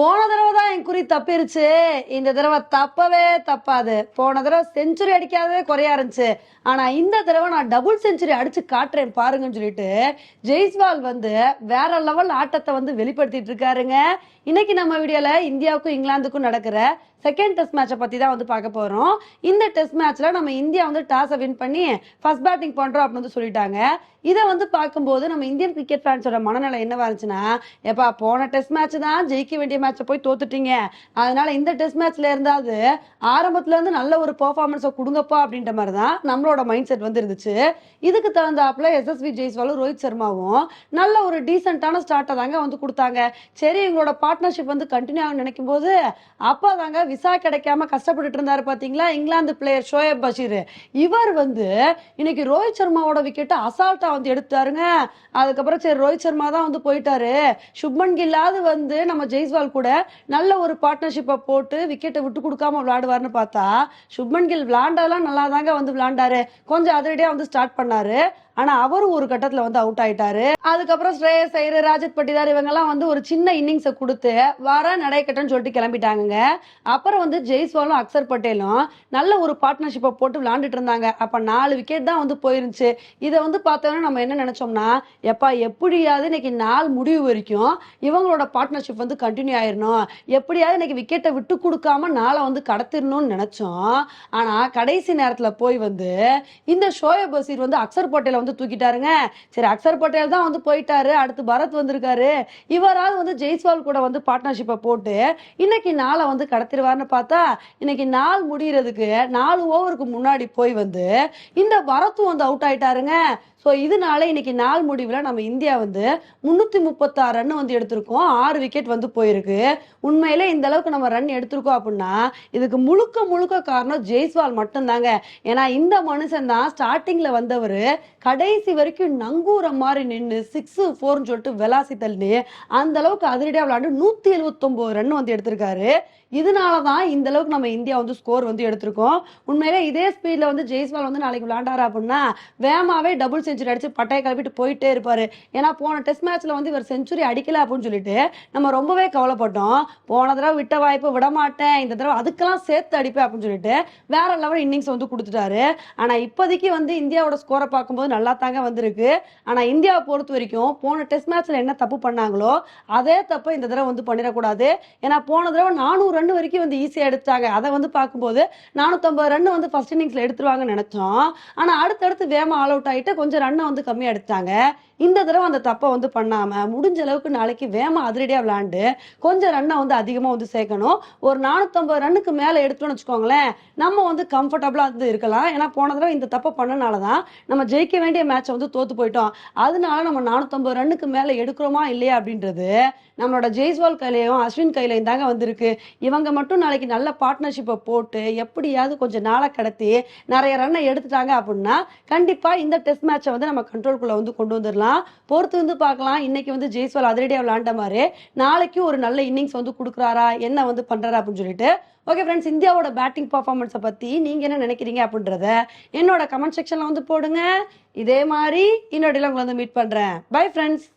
போன தடவை தான் என் குறி தப்பிருச்சு. இந்த தடவை தப்பவே தப்பாது. போன தடவை செஞ்சுரி அடிக்காதவே குறையா இருந்துச்சு. ஆனா இந்த தடவை நான் டபுள் செஞ்சுரி அடிச்சு காட்டுறேன் பாருங்கன்னு சொல்லிட்டு ஜெய்ஸ்வால் வந்து வேற லெவல் ஆட்டத்தை வந்து வெளிப்படுத்திட்டு இருக்காருங்க. இன்னைக்கு நம்ம வீடியோல இந்தியாவுக்கும் இங்கிலாந்துக்கும் நடக்கிற செகண்ட் டெஸ்ட் மேட்சை பற்றி தான் வந்து பார்க்க போகிறோம் இந்த டெஸ்ட் மேட்ச்சில் நம்ம இந்தியா வந்து டாஸை வின் பண்ணி ஃபர்ஸ்ட் பேட்டிங் பண்ணுறோம் அப்படின்னு வந்து சொல்லிட்டாங்க. இதை வந்து பார்க்கும்போது நம்ம இந்தியன் கிரிக்கெட் ஃபேன்ஸோட மனநிலை என்னவா இருந்துச்சுன்னா எப்பா போன டெஸ்ட் மேட்ச் தான் ஜெயிக்க வேண்டிய மேட்சை போய் தோத்துட்டீங்க. அதனால இந்த டெஸ்ட் மேட்ச்ல இருந்தாவது ஆரம்பத்துல இருந்து நல்ல ஒரு பெர்ஃபார்மன்ஸை கொடுங்கப்பா அப்படின்ற மாதிரி தான் நம்மளோட மைண்ட் செட் வந்து இருந்துச்சு இதுக்கு தகுந்தாப்புல எஸ்எஸ்வி ஜெய்ஸ்வாலும் ரோஹித் சர்மாவும் நல்ல ஒரு டீசென்டான ஸ்டார்ட்டை தாங்க வந்து கொடுத்தாங்க. சரி எங்களோட பார்ட்னர்ஷிப் வந்து கண்டினியூ ஆகும் நினைக்கும் போது அப்போ தாங்க விசா கிடைக்காம கஷ்டப்பட்டுட்டு இருந்தாரு பாத்தீங்களா? England player Shoaib Bashir. இவர் வந்து இன்னைக்கு ரோஹித் சர்மாவோட விக்கெட்டை அசால்ட்டா வந்து எடுத்தாருங்க அதுக்கப்புறம் சரி ரோஹித் சர்மா தான் வந்து போயிட்டாரு. சுப்மன் கில்லாது வந்து நம்ம ஜெய்ஸ்வால் கூட நல்ல ஒரு பார்ட்னர்ஷிப்பை போட்டு விக்கெட்டை விட்டு கொடுக்காம விளையாடுவார்னு பார்த்தா சுப்மன் கில் விளாண்டாலாம் நல்லா தாங்க வந்து விளாண்டாரு கொஞ்சம் அதிரடியா வந்து ஸ்டார்ட் பண்ணாரு. ஆனா அவரும் ஒரு கட்டத்துல வந்து அவுட் ஆயிட்டாரு. அதுக்கப்புறம் ஸ்ரேயஸ் ஐயர் ராஜத் பட்டிதார் இவங்க எல்லாம் வந்து ஒரு சின்ன இன்னிங்ஸை கொடுத்து வர நடைக்கட்டன்னு சொல்லிட்டு கிளம்பிட்டாங்க அப்புறம் வந்து ஜெய்ஸ்வாலும் அக்சர் பட்டேலும் நல்ல ஒரு பார்ட்னர்ஷிப்பை போட்டு விளையாண்டுட்டு இருந்தாங்க. அப்ப நாலு விக்கெட் தான் வந்து போயிருந்துச்சு. இதை வந்து பார்த்தோன்னா நம்ம என்ன நினைச்சோம்னா எப்பா எப்படியாவது இன்னைக்கு நாள் முடிவு வரைக்கும் இவங்களோட பார்ட்னர்ஷிப் வந்து கண்டினியூ ஆயிரணும். எப்படியாவது இன்னைக்கு விக்கெட்டை விட்டு கொடுக்காம நாளை வந்து கடத்திடணும்னு நினைச்சோம். ஆனா கடைசி நேரத்துல போய் வந்து இந்த ஷோயப் பசீர் வந்து அக்சர் பட்டேல வந்து தூக்கிட்டாருங்க. சரி அக்சர் பட்டேல் தான் வந்து போயிட்டாரு. அடுத்து பரத் வந்திருக்காரு. இவரால் வந்து ஜெய்ஸ்வால் கூட வந்து பார்ட்னர்ஷிப்பை போட்டு இன்னைக்கு நாளை வந்து கடத்திடுவார்னு பார்த்தா இன்னைக்கு நாள் முடியறதுக்கு நாலு ஓவருக்கு முன்னாடி போய் வந்து இந்த பரத்தும் வந்து அவுட் ஆயிட்டாருங்க. ஸோ இதனால இன்னைக்கு நாள் முடிவில் நம்ம இந்தியா வந்து முன்னூத்தி முப்பத்தாறு ரன் வந்து எடுத்திருக்கோம். ஆறு விக்கெட் வந்து போயிருக்கு. உண்மையிலே இந்த அளவுக்கு நம்ம ரன் எடுத்திருக்கோம் அப்படின்னா இதுக்கு முழுக்க முழுக்க காரணம் ஜெய்ஸ்வால் மட்டும்தாங்க. ஏன்னா இந்த மனுஷன் தான் ஸ்டார்டிங்ல வந்தவர் கடைசி வரைக்கும் நங்கூரம் மாதிரி நின்று சிக்ஸ் ஃபோர்னு சொல்லிட்டு வெலாசி தள்ளி அந்த அளவுக்கு அதிரடியாக விளாண்டு நூத்தி எழுபத்தொன்பது ரன் வந்து எடுத்திருக்காரு. இதனால தான் இந்த அளவுக்கு நம்ம இந்தியா வந்து ஸ்கோர் வந்து எடுத்திருக்கோம். உண்மையிலே இதே ஸ்பீடில் வந்து ஜெய்ஸ்வால் வந்து நாளைக்கு விளாண்டாரு அப்படின்னா வேமாவே டபுள் செஞ்சுரி அடிச்சு பட்டையை கிளப்பிட்டு போயிட்டே இருப்பாரு. ஏன்னா போன டெஸ்ட் மேட்ச்ல வந்து இவர் செஞ்சுரி அடிக்கல அப்படின்னு சொல்லிட்டு நம்ம ரொம்பவே கவலைப்பட்டோம். போன தடவை விட்ட வாய்ப்பு விட மாட்டேன் இந்த தடவை அதுக்கெல்லாம் சேர்த்து அடிப்பேன் அப்படின்னு சொல்லிட்டு வேற லெவல் இன்னிங்ஸ் வந்து கொடுத்துட்டாரு. ஆனா இப்போதைக்கு வந்து இந்தியாவோட ஸ்கோரை பார்க்கும்போது நல்லா தாங்க வந்திருக்கு. ஆனா இந்தியாவை பொறுத்த வரைக்கும் போன டெஸ்ட் மேட்ச்ல என்ன தப்பு பண்ணாங்களோ அதே தப்பை இந்த தடவை வந்து பண்ணிடக்கூடாது. ஏன்னா போன தடவை நானூறு ரன் வரைக்கும் வந்து ஈஸியா எடுத்தாங்க. அதை வந்து பார்க்கும்போது நானூத்தம்பது ரன் வந்து ஃபர்ஸ்ட் இன்னிங்ஸில் எடுத்துருவாங்கன்னு நினைச்சோம். ஆனா அடுத்தடுத்து வேகமா ஆல் அவுட் ஆகிட்டு கொஞ்சம் ரன்னை வந்து கம்மியா எடுத்தாங்க. இந்த தடவை அந்த தப்பை வந்து பண்ணாம முடிஞ்ச அளவுக்கு நாளைக்கு வேகமா அதிரடியா விளையாண்டு கொஞ்சம் ரன்னை வந்து அதிகமா வந்து சேர்க்கணும். ஒரு நானூத்தம்பது ரன்னுக்கு மேல எடுத்தோம்னு வச்சுக்கோங்களேன் நம்ம வந்து கம்ஃபர்டபுளா வந்து இருக்கலாம். ஏன்னா போன தடவை இந்த தப்பை பண்ணனால தான் நம்ம ஜெயிக்க வேண்டிய மேட்சை வந்து தோத்து போயிட்டோம். அதனால நம்ம நானூத்தம்பது ரன்னுக்கு மேல எடுக்கிறோமா இல்லையா அப்படின்றது நம்மளோட ஜெய்ஸ்வால் கையிலையும் அஸ்வின் கையிலையும் தாங்க வந்திருக்கு. இவங்க மட்டும் நாளைக்கு நல்ல பார்ட்னர்ஷிப்பை போட்டு எப்படியாவது கொஞ்சம் நாளை கடத்தி நிறைய ரன்னை எடுத்துட்டாங்க அப்படின்னா கண்டிப்பாக இந்த டெஸ்ட் மேட்சை வந்து நம்ம கண்ட்ரோல்குள்ளே வந்து கொண்டு வந்துடலாம் பொறுத்து வந்து பார்க்கலாம். இன்னைக்கு வந்து ஜெய்ஸ்வால் அதிரடியாக விளாண்ட மாதிரி நாளைக்கும் ஒரு நல்ல இன்னிங்ஸ் வந்து கொடுக்குறாரா? என்ன வந்து பண்ணுறாரு அப்படின்னு சொல்லிட்டு. ஓகே ஃப்ரெண்ட்ஸ் இந்தியாவோட பேட்டிங் பர்ஃபார்மன்ஸை பற்றி நீங்கள் என்ன நினைக்கிறீங்க அப்படின்றத என்னோட கமெண்ட் செக்ஷனில் வந்து போடுங்க. இதே மாதிரி இன்னொடையில் உங்களை வந்து மீட் பண்ணுறேன் பை ஃப்ரெண்ட்ஸ்